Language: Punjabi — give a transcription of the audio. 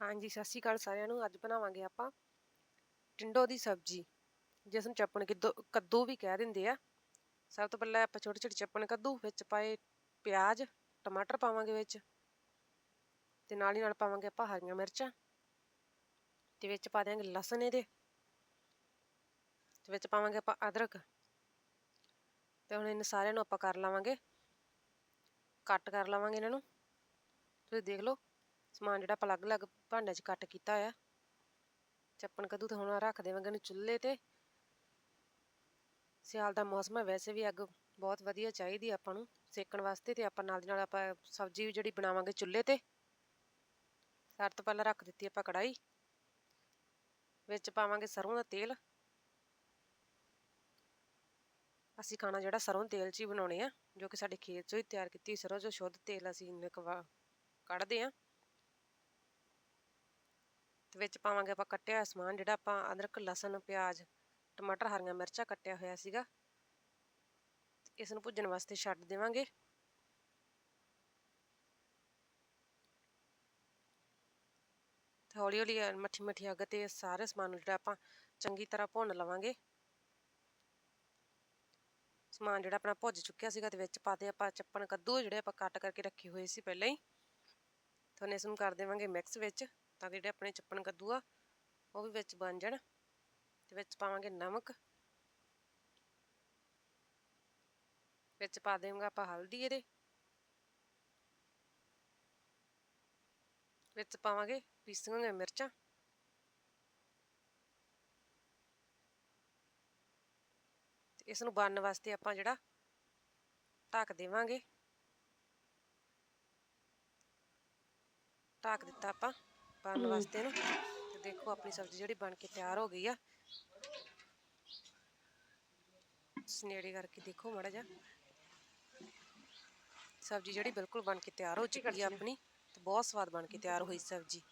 ਹਾਂਜੀ, ਸਤਿ ਸ਼੍ਰੀ ਅਕਾਲ ਸਾਰਿਆਂ ਨੂੰ, ਅੱਜ ਬਣਾਵਾਂਗੇ ਆਪਾਂ ਟਿੰਡੋ ਦੀ ਸਬਜ਼ੀ, ਜਿਸ ਨੂੰ ਚੱਪਣ ਕਿੱਦੋ, ਕੱਦੂ ਵੀ ਕਹਿ ਦਿੰਦੇ ਆ। ਸਭ ਤੋਂ ਪਹਿਲਾਂ ਆਪਾਂ ਛੋਟੇ ਛੋਟੇ ਚੱਪਣ ਕੱਦੂ, ਵਿੱਚ ਪਾਏ ਪਿਆਜ਼, ਟਮਾਟਰ ਪਾਵਾਂਗੇ ਵਿੱਚ ਤੇ ਨਾਲ ਹੀ ਨਾਲ ਪਾਵਾਂਗੇ ਆਪਾਂ ਹਰੀਆਂ ਮਿਰਚਾਂ ਤੇ ਵਿੱਚ ਪਾ ਦਿਆਂਗੇ ਲਸਣ ਇਹਦੇ ਤੇ ਵਿੱਚ ਪਾਵਾਂਗੇ ਆਪਾਂ ਅਦਰਕ ਤੇ ਹੁਣ ਇਹਨਾਂ ਸਾਰਿਆਂ ਨੂੰ ਆਪਾਂ ਕਰ ਲਾਵਾਂਗੇ, ਕੱਟ ਕਰ ਲਾਵਾਂਗੇ ਇਹਨਾਂ ਨੂੰ। ਤੁਸੀਂ ਦੇਖ ਲਓ। ਸਮਾਨ ਜਿਹੜਾ ਆਪਾਂ ਅਲੱਗ-ਅਲੱਗ ਭਾਂਡਿਆਂ 'ਚ ਕੱਟ ਕੀਤਾ ਆ ਚੱਪਣ ਕੱਦੂ ਤਾਂ ਹੁਣ ਰੱਖ ਦੇਵਾਂਗੇ ਇਹਨੂੰ ਚੁੱਲ੍ਹੇ ਤੇ। ਸਿਆਲ ਦਾ ਮੌਸਮ ਹੈ, ਵੈਸੇ ਵੀ ਅੱਗ ਬਹੁਤ ਵਧੀਆ ਚਾਹੀਦੀ ਆਪਾਂ ਨੂੰ ਸੇਕਣ ਵਾਸਤੇ ਤੇ ਆਪਾਂ ਨਾਲ ਦੀ ਨਾਲ ਆਪਾਂ ਸਬਜ਼ੀ ਵੀ ਜਿਹੜੀ ਬਣਾਵਾਂਗੇ ਚੁੱਲ੍ਹੇ ਤੇ। ਸਾਰ ਤੋਂ ਪਹਿਲਾਂ ਰੱਖ ਦਿੱਤੀ ਆਪਾਂ ਕੜਾਈ ਵਿੱਚ ਪਾਵਾਂਗੇ ਸਰੋਂ ਦਾ ਤੇਲ। ਅਸੀਂ ਖਾਣਾ ਜਿਹੜਾ ਸਰੋਂ ਤੇਲ 'ਚ ਹੀ ਬਣਾਉਣੇ ਆ, ਜੋ ਕਿ ਸਾਡੇ ਖੇਤ 'ਚੋਂ ਹੀ ਤਿਆਰ ਕੀਤੀ ਸਰੋਂ ਜੋ ਸ਼ੁੱਧ ਤੇਲ ਅਸੀਂ ਨਿਕਵਾ, ਕੱਢਦੇ ਆ। ਤੇ ਵਿੱਚ ਪਾਵਾਂਗੇ ਆਪਾਂ ਕੱਟਿਆ ਹੋਇਆ ਸਮਾਨ, ਜਿਹੜਾ ਆਪਾਂ ਅਦਰਕ, ਲਸਣ, ਪਿਆਜ਼, ਟਮਾਟਰ, ਹਰੀਆਂ ਮਿਰਚਾਂ ਕੱਟਿਆ ਹੋਇਆ ਸੀਗਾ। ਇਸ ਨੂੰ ਭੁੱਜਣ ਵਾਸਤੇ ਛੱਡ ਦੇਵਾਂਗੇ। ਤੇ ਹੌਲੀ ਹੌਲੀ ਮੱਠੀ ਮੱਠੀ ਅੱਗ ਤੇ ਸਾਰੇ ਸਮਾਨ ਨੂੰ ਜਿਹੜਾ ਆਪਾਂ ਚੰਗੀ ਤਰ੍ਹਾਂ ਭੁੰਨ ਲਵਾਂਗੇ। ਸਮਾਨ ਜਿਹੜਾ ਆਪਣਾ ਭੁੱਜ ਚੁੱਕਿਆ ਸੀਗਾ ਤੇ ਵਿੱਚ ਪਾਦੇ ਆਪਾਂ ਚੱਪਣ ਕੱਦੂ ਜਿਹੜੇ ਆਪਾਂ ਕੱਟ ਕਰਕੇ ਰੱਖੇ ਹੋਏ ਸੀ ਪਹਿਲਾਂ ਹੀ ਤੁਹਾਨੂੰ ਇਸ ਨੂੰ ਕਰ ਦੇਵਾਂਗੇ ਮਿਕਸ ਵਿੱਚ। ਤਾਂ ਜਿਹੜੇ ਆਪਣੇ ਚੱਪਣ ਕੱਦੂ ਆ, ਉਹ ਵੀ ਵਿੱਚ ਬਣ ਜਾਣ ਤੇ ਵਿੱਚ ਪਾਵਾਂਗੇ ਨਮਕ। ਵਿੱਚ ਪਾ ਦੇਵਾਂਗੇ ਆਪਾਂ ਹਲਦੀ ਇਹਦੇ। ਵਿੱਚ ਪਾਵਾਂਗੇ ਪੀਸੀਆਂ ਮਿਰਚਾਂ। ਤੇ ਇਸ ਨੂੰ ਬਣਨ ਵਾਸਤੇ ਆਪਾਂ ਜਿਹੜਾ ਢੱਕ ਦੇਵਾਂਗੇ। ਢੱਕ ਦਿੱਤਾ ਆਪਾਂ। ਬਣਨ ਵਾਸਤੇ ਇਹਨੂੰ ਤੇ ਦੇਖੋ ਆਪਣੀ ਸਬਜ਼ੀ ਜਿਹੜੀ ਬਣ ਕੇ ਤਿਆਰ ਹੋ ਗਈ ਆ। ਸਨੇੜੇ ਕਰਕੇ ਦੇਖੋ ਮਾੜਾ ਜਿਹਾ। ਸਬਜ਼ੀ ਜਿਹੜੀ ਬਿਲਕੁਲ ਬਣ ਕੇ ਤਿਆਰ ਹੋ ਚੁੱਕੀ ਆ। ਆਪਣੀ। ਤੇ ਬਹੁਤ ਸਵਾਦ ਬਣ ਕੇ ਤਿਆਰ ਹੋਈ ਸਬਜ਼ੀ।